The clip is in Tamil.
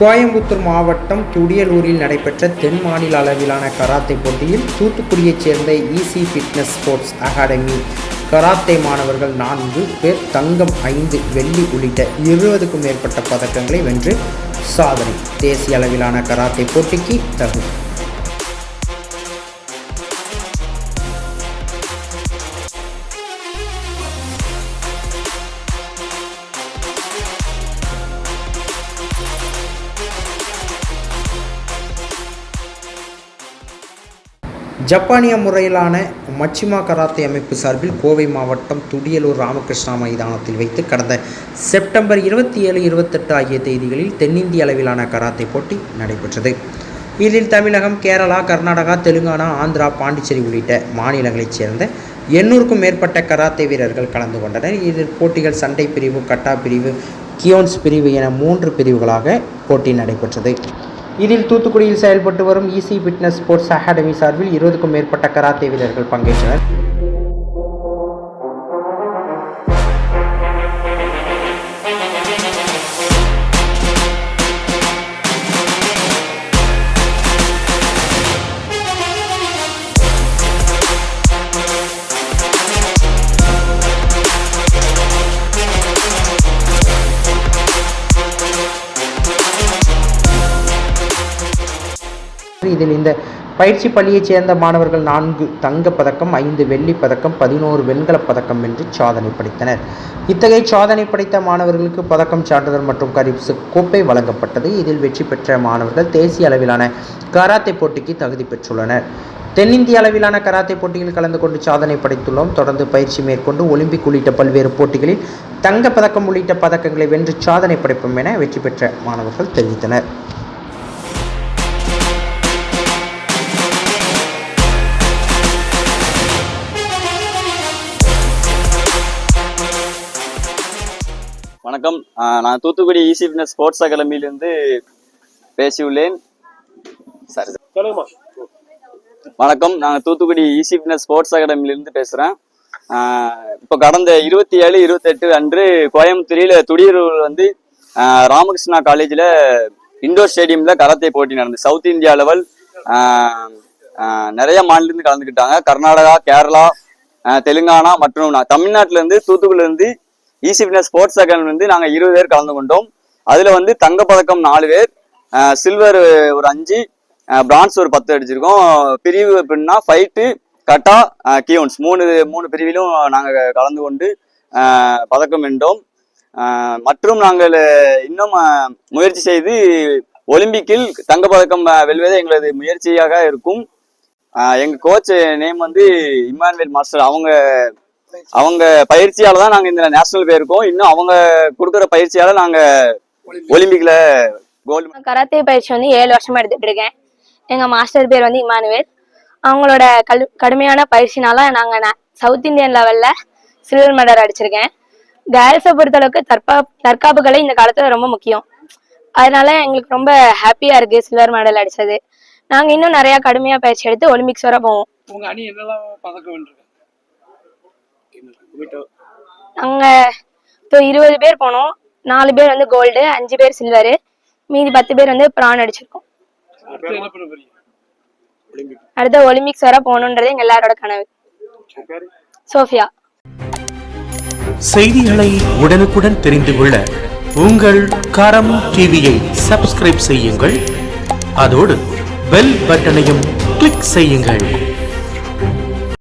கோயம்புத்தூர் மாவட்டம் துடியலூரில் நடைபெற்ற தென் மாநில அளவிலான கராத்தே போட்டியில் தூத்துக்குடியைச் சேர்ந்த easy fitness sports academy karate மாணவர்கள் நான்கு பேர் தங்கம் ஐந்து வெள்ளி உள்ளிட்ட இருபதுக்கும் மேற்பட்ட பதக்கங்களை வென்று சாதனை. தேசிய அளவிலான கராத்தே போட்டிக்கு தகுதி. ஜப்பானிய முறையிலான மச்சிமா கராத்தே அமைப்பு சார்பில் கோவை மாவட்டம் துடியலூர் ராமகிருஷ்ணா மைதானத்தில் வைத்து கடந்த செப்டம்பர் இருபத்தி ஏழு இருபத்தெட்டு ஆகிய தேதிகளில் தென்னிந்திய அளவிலான கராத்தே போட்டி நடைபெற்றது. இதில் தமிழகம் கேரளா கர்நாடகா தெலுங்கானா ஆந்திரா பாண்டிச்சேரி உள்ளிட்ட மாநிலங்களைச் சேர்ந்த எண்ணூறுக்கும் மேற்பட்ட கராத்தே வீரர்கள் கலந்து கொண்டனர். இதில் போட்டிகள் சண்டை பிரிவு கட்டா பிரிவு கியோன்ஸ் பிரிவு என மூன்று பிரிவுகளாக போட்டி நடைபெற்றது. இதில் தூத்துக்குடியில் செயல்பட்டு வரும் இசி ஃபிட்னஸ் ஸ்போர்ட்ஸ் அகாடமி சார்பில் இருபதுக்கும் மேற்பட்ட கராத்தே வீரர்கள் பங்கேற்றனர். இதில் இந்த பயிற்சி பள்ளியைச் சேர்ந்த மாணவர்கள் நான்கு தங்கப் பதக்கம் ஐந்து வெள்ளிப் பதக்கம் பதினோரு வெண்கலப் பதக்கம் வென்று சாதனை படைத்தனர். இத்தகைய சாதனை படைத்த மாணவர்களுக்கு பதக்கம் சான்றிதழ் மற்றும் கரிப்சு கோப்பை வழங்கப்பட்டது. இதில் வெற்றி பெற்ற மாணவர்கள் தேசிய அளவிலான கராத்தே போட்டிக்கு தகுதி பெற்றுள்ளனர். தென்னிந்திய அளவிலான கராத்தே போட்டியில் கலந்து கொண்டு சாதனை படைத்துள்ளோம். தொடர்ந்து பயிற்சி மேற்கொண்டு ஒலிம்பிக் உள்ளிட்ட பல்வேறு போட்டிகளில் தங்கப்பதக்கம் உள்ளிட்ட பதக்கங்களை வென்று சாதனை படைப்போம் என வெற்றி பெற்ற மாணவர்கள் தெரிவித்தனர். வணக்கம். நான் தூத்துக்குடி ஈசி ஃபிட்னஸ் ஸ்போர்ட்ஸ் அகாடமியிலிருந்து பேசியுள்ளேன். சரி. சொல்லுங்கம்மா. வணக்கம். நான் தூத்துக்குடி ஈசி ஃபிட்னஸ் ஸ்போர்ட்ஸ் அகாடமியிலிருந்து பேசுகிறேன் இப்போ கடந்த இருபத்தி ஏழு இருபத்தெட்டு அன்று கோயம்புத்தூரில் துடியூர் வந்து ராமகிருஷ்ணா காலேஜில் இண்டோர் ஸ்டேடியமில் கராத்தே போட்டி நடந்தது. சவுத் இந்தியா லெவல் நிறைய மாநிலத்திலிருந்து கலந்துக்கிட்டாங்க. கர்நாடகா கேரளா தெலுங்கானா மற்றும் நான் தமிழ்நாட்டிலேருந்து தூத்துக்குடியிலேருந்து ஈசி ஃபிட்னஸ் ஸ்போர்ட்ஸ் அகாடமி வந்து நாங்கள் இருபது பேர் கலந்து கொண்டோம். அதில் வந்து தங்கப்பதக்கம் நாலு பேர் சில்வர் ஒரு அஞ்சு பிரான்ஸ் ஒரு பத்து அடிச்சிருக்கோம். பிரிவு அப்படின்னா ஃபைட்டு கட்டா கியோன்ஸ் மூணு மூணு பிரிவிலும் நாங்கள் கலந்து கொண்டு பதக்கம் வென்றோம். மற்றும் நாங்கள் இன்னும் முயற்சி செய்து ஒலிம்பிக்கில் தங்கப்பதக்கம் வெல்வதே எங்களது முயற்சியாக இருக்கும். எங்கள் கோச் நேம் வந்து இம்மானுவேல் மாஸ்டர். அவங்க அவங்க பயிற்சியால தான் நாங்க இந்த நேஷனல் போயிருக்கோம் இன்னும் அவங்க கொடுக்குற பயிற்சியால நாங்க ஒலிம்பிக்ல கோல்டு கராத்தே பயிற்சி வந்து ஏழு வருஷமா எடுத்துட்டு இருக்கேன். எங்க மாஸ்டர் பேர் வந்து இமானுவேல் அவங்களோட கல் கடுமையான பயிற்சினால நாங்க சவுத் இந்தியன் லெவல்ல சில்வர் மெடல் அடிச்சிருக்கேன். கேர்ள்ஸை பொறுத்தளவுக்கு தற்பா தற்காப்பு கலை இந்த காலத்துல ரொம்ப முக்கியம். அதனால எங்களுக்கு ரொம்ப ஹாப்பியா இருக்கு சில்வர் மெடல் அடிச்சது. நாங்க இன்னும் நிறைய கடுமையா பயிற்சி எடுத்து ஒலிம்பிக்ஸ் வர போவோம். நாங்க இப்போ இருபது பேர் போனோம். நாலு பேர் வந்து கோல்டு அஞ்சு பேர் சில்வரு மீதி பத்து பேர் வந்து பிரான் அடிச்சிருக்கோம். ஒலிம்பிக் அடுத்த ஒலிம்பிக்ஸ் வர போகணுன்றது எங்க எல்லாரோட கனவு. சோஃபியா. செய்திகளை உடனுக்குடன் தெரிந்து கொள்ள உங்கள் கரம் டிவியை சப்ஸ்கிரைப் செய்யுங்கள். அதோடு பெல் பட்டனையும் கிளிக் செய்யுங்கள்.